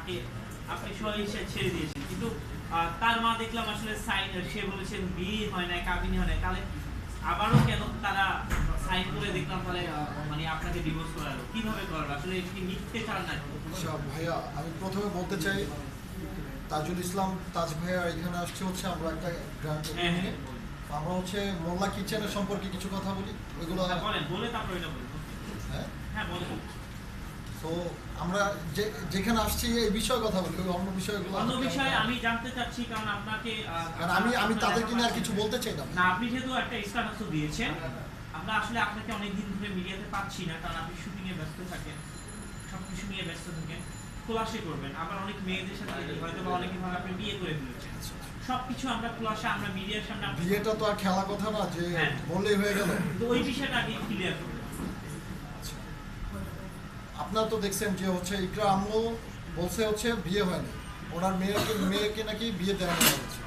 তাকে আপনি সবাই ছেড়ে দিয়েছেন। কিন্তু তার মা দেখলাম আসলে সাইন সে বলেছেন বিয়ে হয় না কাবিনি হয় না তাহলে আবারও কেন তারা সাইন করে দেখলাম তাহলে মানে আপনাকে ডিভোর্স করালো? কীভাবে করল? আসলে কি মিথ্যে কারণ নাকি? আচ্ছা ভাইয়া আমি প্রথমে বলতে চাই তাজুল ইসলাম তাজ ভাইয়া এখানে আসছে হচ্ছে আমরা একটা গ্রান্ট হ্যাঁ হ্যাঁ। আমরা হচ্ছে মোল্লা কিচেনের সম্পর্কে কিছু কথা বলি। ওইগুলো হ্যাঁ, বলে তারপর এটা হ্যাঁ? হ্যাঁ বলেন। তো আমরা যে যেখানে আসছি এই বিষয়ে কথা বলি অন্য বিষয়গুলো অন্য বিষয়ে আমি জানতে চাচ্ছি কারণ আপনাকে কারণ আমি আমি আপনার তাদেরকে নিয়ে আর কিছু বলতে চাই না। না আপনি যেহেতু একটা স্ট্যাটাসও দিয়েছেন আমরা আসলে আপনাকে অনেক দিন ধরে মিডিয়াতে পাচ্ছি না কারণ আপনি শুটিং এ ব্যস্ত থাকেন সবকিছু নিয়ে ব্যস্ত থাকেন খোলাসে করবেন। আবার অনেক মেয়েদের সাথে হয়তো বা অনেকে ভাবে আপনি বিয়ে করে ফেলেছেন। সবকিছু আমরা খোলাসা আমরা মিডিয়ার সামনে বিয়েটা তো আর খেলা কথা না যে হ্যাঁ। বললেই হয়ে গেল। তো ওই বিষয়টা আগে ক্লিয়ার আপনারা তো দেখছেন যে হচ্ছে ইকরা আম্মু বলছে হচ্ছে বিয়ে হয়নি ওনার মেয়েকে মেয়েকে নাকি বিয়ে দেওয়া হচ্ছে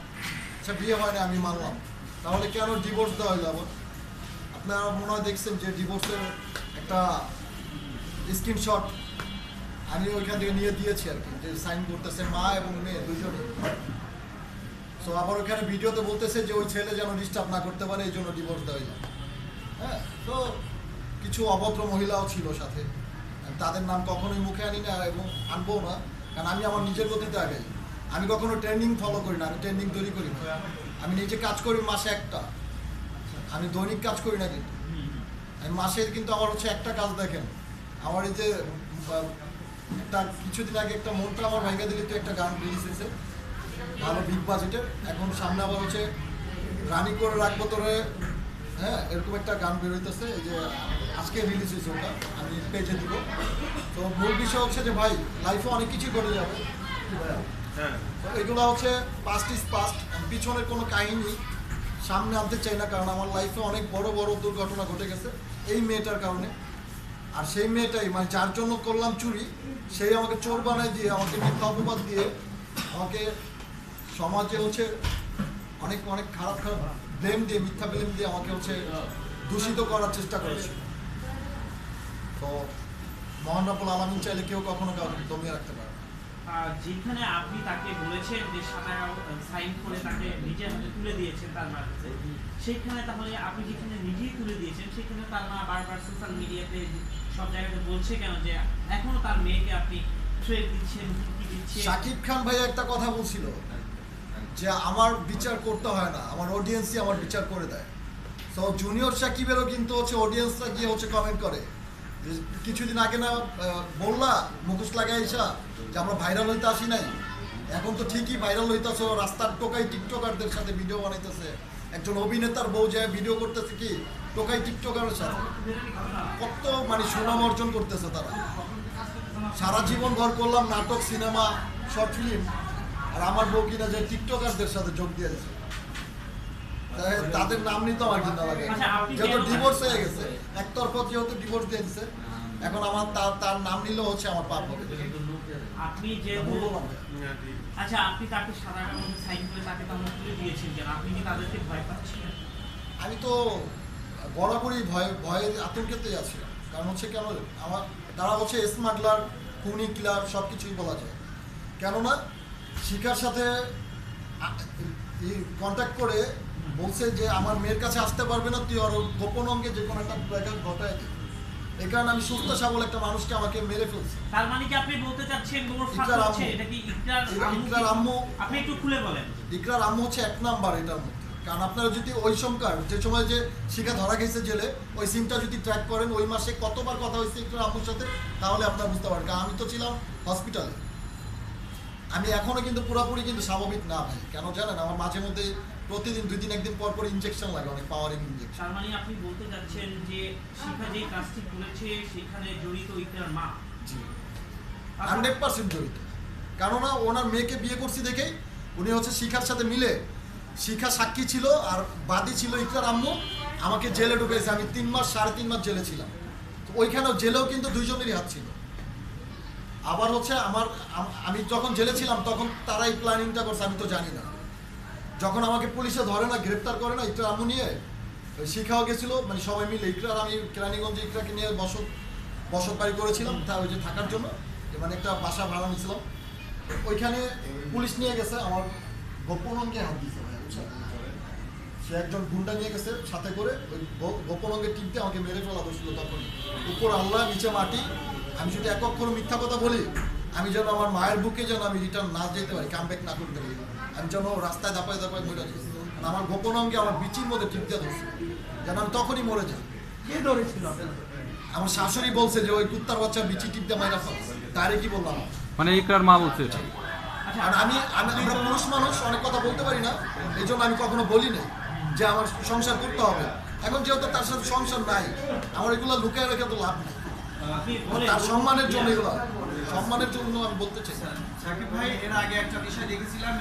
আচ্ছা বিয়ে হয়নি আমি মানলাম। তাহলে কেন ডিভোর্স দেওয়া হইল আবার? আপনারা মনে হয় দেখছেন যে ডিভোর্সের একটা স্ক্রিনশট আমি ওইখান থেকে নিয়ে দিয়েছি আর কি, যে সাইন করতেছে মা এবং মেয়ে দুজনে সো আবার ওইখানে ভিডিওতে বলতেছে যে ওই ছেলে যেন ডিস্টার্ব না করতে পারে, এই জন্য ডিভোর্স দেওয়া হ্যাঁ তো কিছু অভদ্র মহিলাও ছিল সাথে। তাদের নাম কখনোই মুখে আনি না এবং আনব না। কারণ আমি আমার নিজের গতিতে আগে আমি কখনো ট্রেন্ডিং ফলো করি না, আমি ট্রেন্ডিং তৈরি করি না। আমি নিজে কাজ করি মাসে একটা। আমি দৈনিক কাজ করি না কিন্তু। আমি মাসে কিন্তু আমার হচ্ছে একটা কাজ দেখেন। আমার এই যে একটা কিছুদিন আগে একটা মনটা আমার ভাইগা দিলে তো একটা গান রিলিজ হয়েছে। ভালো বিগ বাজেটের এখন সামনে আবার হচ্ছে রানি করে রাখব তোরে। হ্যাঁ এরকম একটা গান বেরোইতেছে এই যে আজকে রিলিজ হয়েছে ওটা। আমি পেজে দিব। তো মূল বিষয় হচ্ছে যে ভাই লাইফে অনেক কিছুই ঘটে যাবে। তো এগুলো হচ্ছে পাস্ট ইজ পাস্ট পিছনের কোনো কাহিনী সামনে আনতে চাই না কারণ আমার লাইফে অনেক বড় বড় দুর্ঘটনা ঘটে গেছে এই মেয়েটার কারণে। আর সেই মেয়েটাই মানে যার জন্য করলাম চুরি সেই আমাকে চোর বানায় দিয়ে আমাকে মিথ্যা অপবাদ দিয়ে আমাকে সমাজে হচ্ছে অনেক অনেক খারাপ খারাপ ব্লেম দিয়ে মিথ্যা ব্লেম দিয়ে আমাকে হচ্ছে দূষিত করার চেষ্টা করেছে। তো মহান রাবুল আলমিন চাইলে কেউ কখনো কাউকে দমিয়ে রাখতে পারে যেখানে আপনি তাকে বলেছেন যে সাদা সাইন করে তাকে নিজের হাতে তুলে দিয়েছেন তার মার কাছে সেখানে তাহলে আপনি যেখানে নিজেই তুলে দিয়েছেন সেখানে তার মা বারবার সোশ্যাল মিডিয়াতে সব জায়গাতে বলছে কেন যে এখনও তার মেয়েকে আপনি দিচ্ছেন হুমকি দিচ্ছেন? শাকিব খান ভাই একটা কথা বলছিল যে আমার বিচার করতে হয় না আমার অডিয়েন্সই আমার বিচার করে দেয়। তো জুনিয়র সাকিবেরও কিন্তু হচ্ছে অডিয়েন্সরা গিয়ে হচ্ছে কমেন্ট করে। কিছুদিন আগে না বললা মুখোশ লাগাই এসা যে আমরা ভাইরাল হইতে আসি নাই। এখন তো ঠিকই ভাইরাল হইতেছে, রাস্তার টোকাই টিকটকারদের সাথে ভিডিও বানাইতেছে। একজন অভিনেতার বউ যে ভিডিও করতেছে কি, টোকাই টিকটকারের সাথে। কত মানে সুনাম অর্জন করতেছে তারা। সারা জীবন ঘর করলাম, নাটক, সিনেমা, শর্ট ফিল্ম, আর আমার বউ কিনা যে টিকটকারদের সাথে যোগ দিয়েছে। তাদের নাম নিতে আমার ঘৃণা লাগে। আচ্ছা, যেহেতু ডিভোর্স হয়ে গেছে একতরফা যেহেতু ডিভোর্স দিয়ে দিছে এখন আমার তার তার নাম নিলেও হচ্ছে আমার পাপ হবে। আপনি। আচ্ছা আপনি তাকে সাদা সাইন করে তাকে তাহলে তুলে দিয়েছেন কেন? আপনি কি তাদেরকে ভয় পাচ্ছেন? আমি তো বরাবরই ভয় ভয়ে আতঙ্কেতেই আছি। কারণ হচ্ছে কেন আমার তারা হচ্ছে স্মাগলার খুনি কিলার সব কিছুই বলা যায়। কেননা শিকার সাথে কন্ট্যাক্ট করে বলছে যে আমার মেয়ের কাছে আসতে পারবে না তুই ওর গোপন অঙ্গে যে কোনো একটা ব্যাঘাত ঘটায় দিবি। এই কারণে আমি সুস্থ সবল একটা মানুষকে আমাকে মেরে ফেলছি। তার মানে কি আপনি বলতে চাচ্ছেন ওর ফাঁস হচ্ছে? এটা কি ইকরার আম্মু ইকরার আম্মু। আপনি একটু খুলে বলেন। ইকরার আম্মু হচ্ছে এক নাম্বার এটার মধ্যে। কারণ আপনারা যদি ওই সমকার যে সময় যে শিখা ধরা গেছে জেলে ওই সিমটা যদি ট্র্যাক করেন ওই মাসে কতবার কথা হয়েছে ইকরার আম্মুর সাথে তাহলে আপনারা বুঝতে পারেন কারণ আমি তো ছিলাম হসপিটালে আমি এখনও কিন্তু পুরোপুরি কিন্তু স্বাভাবিক না ভাই। কেন জানেন? আমার মাঝে মধ্যে প্রতিদিন দুই দিন একদিন পর পর ইনজেকশন লাগে অনেক পাওয়ারিং ইনজেকশন তার মানে আপনি বলতে চাচ্ছেন যে শিখা যে কাজটি করেছে সেখানে জড়িত ইকরার মা? জি। হান্ড্রেড পার্সেন্ট জড়িত। কেননা ওনার মেয়েকে বিয়ে করছি দেখেই উনি হচ্ছে শিখার সাথে মিলে শিখা সাক্ষী ছিল আর বাদী ছিল ইকরার আম্মু। আমাকে জেলে ঢুকেছে। আমি তিন মাস সাড়ে তিন মাস জেলে ছিলাম। তো ওইখানেও জেলেও কিন্তু দুইজনেরই হাত ছিল। আবার হচ্ছে আমার, আমি যখন জেলে ছিলাম, তখন তারা এই প্ল্যানিংটা করছে, আমি তো জানি না। যখন আমাকে পুলিশে ধরে না, গ্রেপ্তার করে না, ইকরার আম্মু নিয়ে শিখাও গেছিল মানে সবাই মিলে ইকরার, আমি কেরানীগঞ্জে ইকরাকে নিয়ে বসত বসত বাড়ি করেছিলাম, তা ওই যে থাকার জন্য মানে একটা বাসা ভাড়া নিয়েছিলাম। ওইখানে পুলিশ নিয়ে গেছে, আমার গোপন অঙ্গে হাত দিয়েছে ভাই সে একজন গুন্ডা নিয়ে গেছে সাথে করে ওই গোপন অঙ্গে টিপ দিয়ে আমাকে মেরে ফেলা বসছিল তখন উপর আল্লাহ নিচে মাটি। আমি যদি এক অক্ষর মিথ্যা কথা বলি আমি যেন আমার মায়ের বুকে যেন আমি রিটার্ন না যেতে পারি কাম ব্যাক না করতে পারি। আমি যেন রাস্তায় দাপায় দাপায় মরে যাই। আমার গোপন অঙ্গে আমার বিচির মধ্যে টিপ দিয়ে ধরছে যেন আমি তখনই মরে যাই। কে ধরেছিল আমার শাশুড়ি বলছে যে ওই কুত্তার বাচ্চা বিচি টিপ দিয়ে মাইরা ফেল। তারে কি বললাম। মানে ইকরার মা বলছে আচ্ছা আর আমি আমি আমরা পুরুষ মানুষ অনেক কথা বলতে পারি না। এই জন্য আমি কখনো বলি নাই। যে আমার সংসার করতে হবে। এখন যেহেতু তার সাথে সংসার নাই আমার এগুলো লুকিয়ে রেখে তো লাভ নেই। তার সম্মানের জন্য এগুলো। সম্মানের জন্য আমি বলতে চাই। সাকিব ভাই এর আগে একটা বিষয় দেখেছিলাম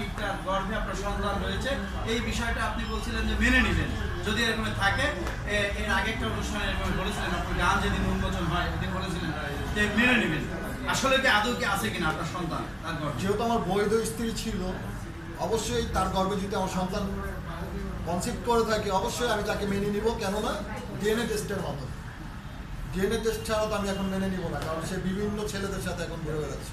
গর্ভে আপনার সন্তান রয়েছে। এই বিষয়টা আপনি বলছিলেন যে মেনে নেবেন। যদি এরকম থাকে এর আগে একটা অনুষ্ঠানে এরকম বলেছিলেন আপনার গান যেদিন উন্মোচন হয় ওদিন বলেছিলেন যে মেনে নেবেন। আসলে কি আদৌ কি আছে কিনা আপনার সন্তান তার গর্ভে? যেহেতু আমার বৈধ স্ত্রী ছিল অবশ্যই তার গর্ভে যদি আমার সন্তান কনসিভ করে থাকি, অবশ্যই আমি তাকে মেনে নিব, কেননা ডিএনএ টেস্টের মতো। ডিএনএ টেস্ট ছাড়া তো আমি এখন মেনে নিব না, কারণ সে বিভিন্ন ছেলেদের সাথে এখন ঘুরে বেড়াচ্ছে।